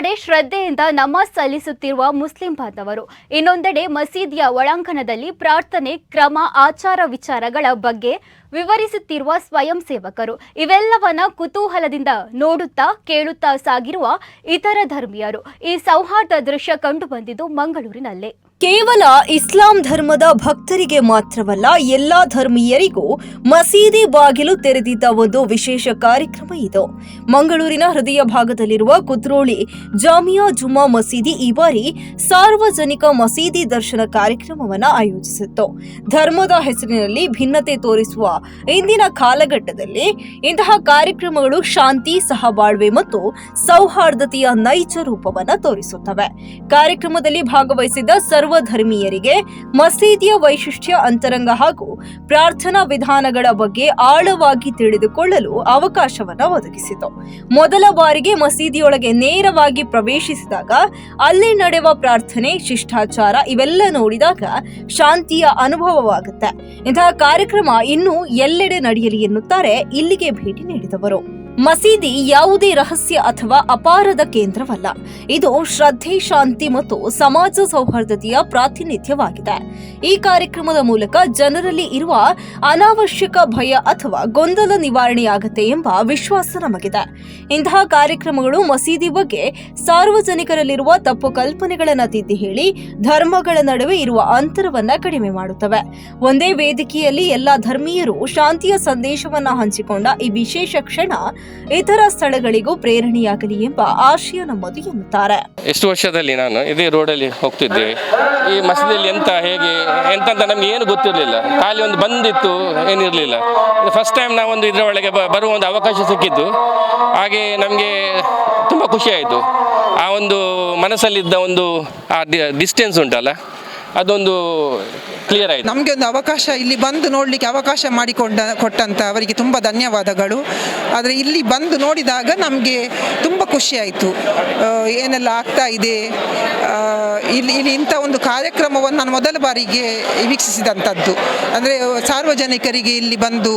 ಕಡೆ ಶ್ರದ್ಧೆಯಿಂದ ನಮಾಜ್ ಸಲ್ಲಿಸುತ್ತಿರುವ ಮುಸ್ಲಿಂ ಬಾಂಧವರು. ಇನ್ನೊಂದೆಡೆ ಮಸೀದಿಯ ಒಳಾಂಗಣದಲ್ಲಿ ಪ್ರಾರ್ಥನೆ, ಕ್ರಮ, ಆಚಾರ ವಿಚಾರಗಳ ಬಗ್ಗೆ ವಿವರಿಸುತ್ತಿರುವ ಸ್ವಯಂ ಸೇವಕರು. ಇವೆಲ್ಲವನ್ನ ಕುತೂಹಲದಿಂದ ನೋಡುತ್ತಾ ಕೇಳುತ್ತಾ ಸಾಗಿರುವ ಇತರ ಧರ್ಮೀಯರು. ಈ ಸೌಹಾರ್ದ ದೃಶ್ಯ ಕಂಡುಬಂದಿದ್ದು ಮಂಗಳೂರಿನಲ್ಲೇ. ಕೇವಲ ಇಸ್ಲಾಂ ಧರ್ಮದ ಭಕ್ತರಿಗೆ ಮಾತ್ರವಲ್ಲ ಎಲ್ಲಾ ಧರ್ಮೀಯರಿಗೂ ಮಸೀದಿ ಬಾಗಿಲು ತೆರೆದಿದ್ದ ಒಂದು ವಿಶೇಷ ಕಾರ್ಯಕ್ರಮ ಇದು. ಮಂಗಳೂರಿನ ಹೃದಯ ಭಾಗದಲ್ಲಿರುವ ಕುದ್ರೋಳಿ ಜಾಮಿಯಾ ಜುಮ್ಮಾ ಮಸೀದಿ ಈ ಬಾರಿ ಸಾರ್ವಜನಿಕ ಮಸೀದಿ ದರ್ಶನ ಕಾರ್ಯಕ್ರಮವನ್ನು ಆಯೋಜಿಸಿತ್ತು. ಧರ್ಮದ ಹೆಸರಿನಲ್ಲಿ ಭಿನ್ನತೆ ತೋರಿಸುವ ಇಂದಿನ ಕಾಲಘಟ್ಟದಲ್ಲಿ ಇಂತಹ ಕಾರ್ಯಕ್ರಮಗಳು ಶಾಂತಿ, ಸಹಬಾಳ್ವೆ ಮತ್ತು ಸೌಹಾರ್ದತೆಯ ನೈಜ ರೂಪವನ್ನು ತೋರಿಸುತ್ತವೆ. ಕಾರ್ಯಕ್ರಮದಲ್ಲಿ ಭಾಗವಹಿಸಿದ್ದ ಸರ್ವ ಧರ್ಮೀಯರಿಗೆ ಮಸೀದಿಯ ವೈಶಿಷ್ಟ್ಯ, ಅಂತರಂಗ ಹಾಗೂ ಪ್ರಾರ್ಥನಾ ವಿಧಾನಗಳ ಬಗ್ಗೆ ಆಳವಾಗಿ ತಿಳಿದುಕೊಳ್ಳಲು ಅವಕಾಶವನ್ನು ಒದಗಿಸಿತು. ಮೊದಲ ಬಾರಿಗೆ ಮಸೀದಿಯೊಳಗೆ ನೇರವಾಗಿ ಪ್ರವೇಶಿಸಿದಾಗ, ಅಲ್ಲಿ ನಡೆಯುವ ಪ್ರಾರ್ಥನೆ, ಶಿಷ್ಟಾಚಾರ ಇವೆಲ್ಲ ನೋಡಿದಾಗ ಶಾಂತಿಯ ಅನುಭವವಾಗುತ್ತೆ. ಇಂತಹ ಕಾರ್ಯಕ್ರಮ ಇನ್ನೂ ಎಲ್ಲೆಡೆ ನಡೆಯಲಿ ಎನ್ನುತ್ತಾರೆ ಇಲ್ಲಿಗೆ ಭೇಟಿ ನೀಡಿದವರು. ಮಸೀದಿ ಯಾವುದೇ ರಹಸ್ಯ ಅಥವಾ ಅಪಾರದ ಕೇಂದ್ರವಲ್ಲ. ಇದು ಶ್ರದ್ಧೆ, ಶಾಂತಿ ಮತ್ತು ಸಮಾಜ ಸೌಹಾರ್ದತೆಯ ಪ್ರಾತಿನಿಧ್ಯವಾಗಿದೆ. ಈ ಕಾರ್ಯಕ್ರಮದ ಮೂಲಕ ಜನರಲ್ಲಿ ಇರುವ ಅನಾವಶ್ಯಕ ಭಯ ಅಥವಾ ಗೊಂದಲ ನಿವಾರಣೆಯಾಗುತ್ತೆ ಎಂಬ ವಿಶ್ವಾಸ ನಮಗಿದೆ. ಇಂತಹ ಕಾರ್ಯಕ್ರಮಗಳು ಮಸೀದಿ ಬಗ್ಗೆ ಸಾರ್ವಜನಿಕರಲ್ಲಿರುವ ತಪ್ಪು ಕಲ್ಪನೆಗಳನ್ನು ತಿದ್ದಿ ಹೇಳಿ, ಧರ್ಮಗಳ ನಡುವೆ ಇರುವ ಅಂತರವನ್ನ ಕಡಿಮೆ ಮಾಡುತ್ತವೆ. ಒಂದೇ ವೇದಿಕೆಯಲ್ಲಿ ಎಲ್ಲಾ ಧರ್ಮೀಯರು ಶಾಂತಿಯ ಸಂದೇಶವನ್ನ ಹಂಚಿಕೊಂಡ ಈ ವಿಶೇಷ ಕ್ಷಣ ಇತರ ಸ್ಥಳಗಳಿಗೂ ಪ್ರೇರಣೆಯಾಗಲಿ ಎಂಬ ಆಶಯ ನಮ್ಮದು ಎನ್ನುತ್ತಾರೆ ಎಷ್ಟು ವರ್ಷದಲ್ಲಿ ನಾನು ಇದೇ ರೋಡಲ್ಲಿ ಹೋಗ್ತಿದ್ದೆ. ಈ ಮಸೀದಿಯಲ್ಲಿ ಎಂತ ಹೇಗೆ ಎಂತ ಅಂತ ನಮ್ಗೆ ಏನು ಗೊತ್ತಿರಲಿಲ್ಲ. ಖಾಲಿ ಒಂದು ಬಂದಿತ್ತು, ಏನಿರಲಿಲ್ಲ. ಫಸ್ಟ್ ಟೈಮ್ ನಾವೊಂದು ಇದರ ಒಳಗೆ ಬ- ಬರುವ ಒಂದು ಅವಕಾಶ ಸಿಕ್ಕಿದ್ದು. ಹಾಗೆ ನಮಗೆ ತುಂಬ ಖುಷಿ ಆಯಿತು. ಆ ಒಂದು ಮನಸ್ಸಲ್ಲಿದ್ದ ಒಂದು ಆ ಡಿಸ್ಟೆನ್ಸ್ ಉಂಟಲ್ಲ. ಅದೊಂದು ಕ್ಲಿಯರ್ ಆಯಿತು. ನಮಗೆ ಒಂದು ಅವಕಾಶ ಇಲ್ಲಿ ಬಂದು ನೋಡಲಿಕ್ಕೆ ಅವಕಾಶ ಮಾಡಿಕೊಂಡ, ಕೊಟ್ಟಂತ ಅವರಿಗೆ ತುಂಬ ಧನ್ಯವಾದಗಳು. ಆದರೆ ಇಲ್ಲಿ ಬಂದು ನೋಡಿದಾಗ ನಮಗೆ ತುಂಬ ಖುಷಿಯಾಯಿತು ಏನೆಲ್ಲ ಆಗ್ತಾ ಇದೆ? ಇಲ್ಲಿ ಇಲ್ಲಿ ಇಂಥ ಒಂದು ಕಾರ್ಯಕ್ರಮವನ್ನು ನಾನು ಮೊದಲ ಬಾರಿಗೆ ವೀಕ್ಷಿಸಿದಂಥದ್ದು. ಅಂದರೆ ಸಾರ್ವಜನಿಕರಿಗೆ ಇಲ್ಲಿ ಬಂದು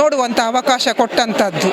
ನೋಡುವಂಥ ಅವಕಾಶ ಕೊಟ್ಟಂಥದ್ದು.